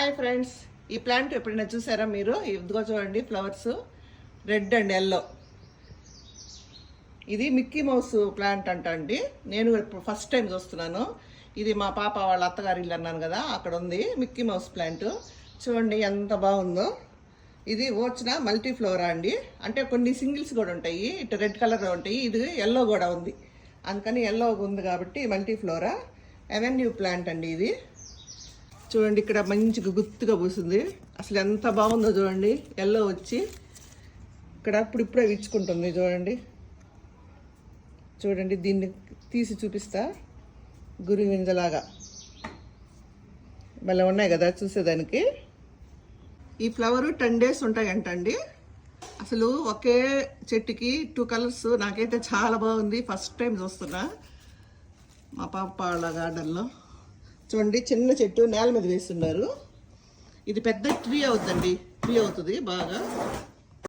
Hi friends. ఈ plant ఎప్పుడైనా చూసారా మీరు? ఇదిగో చూడండి ఫ్లవర్స్. Red and yellow. ఇది మిక్కీ మౌస్ ప్లాంట్ అంట అండి నేను ఇప్పుడు ఫస్ట్ టైం చూస్తున్నాను. ఇది మా పాప వాళ్ళ అత్తగారి ఇల్లు అన్నాను కదా అక్కడ ఉంది మిక్కీ మౌస్ ప్లాంట్. చూడండి ఎంత బాగుందో. ఇది వచ్చిన మల్టీ ఫ్లోరా అండి. అంటే కొన్ని సింగిల్స్ కూడా ఉంటాయి. ఇటు రెడ్ కలర్ ఉంటాయి ఇది ఎల్లో కూడా ఉంది. అందుకని ఎల్లో ఉంది కాబట్టి మల్టీ ఫ్లోరా ఎవెన్యూ ప్లాంట్ అండి ఇది. చూడండి ఇక్కడ మంచిగా గుత్తుగా పూసింది. అసలు ఎంత బాగుందో చూడండి. ఎల్లో వచ్చి ఇక్కడ ఇప్పుడు ఇప్పుడే విచ్చుకుంటుంది చూడండి. చూడండి దీన్ని తీసి చూపిస్తా. గురి వింజలాగా మళ్ళీ ఉన్నాయి కదా చూసేదానికి. ఈ ఫ్లవర్ టెన్ డేస్ ఉంటాయంట అండి అసలు ఒకే చెట్టుకి టూ కలర్స్ నాకైతే చాలా బాగుంది. ఫస్ట్ టైం చూస్తున్నా. మా పాప వాళ్ళ గార్డెన్లో చూడండి చిన్న చెట్టు నేల మీద వేస్తున్నారు. ఇది పెద్ద ట్రీ అవుతుందండి ట్రీ అవుతుంది బాగా.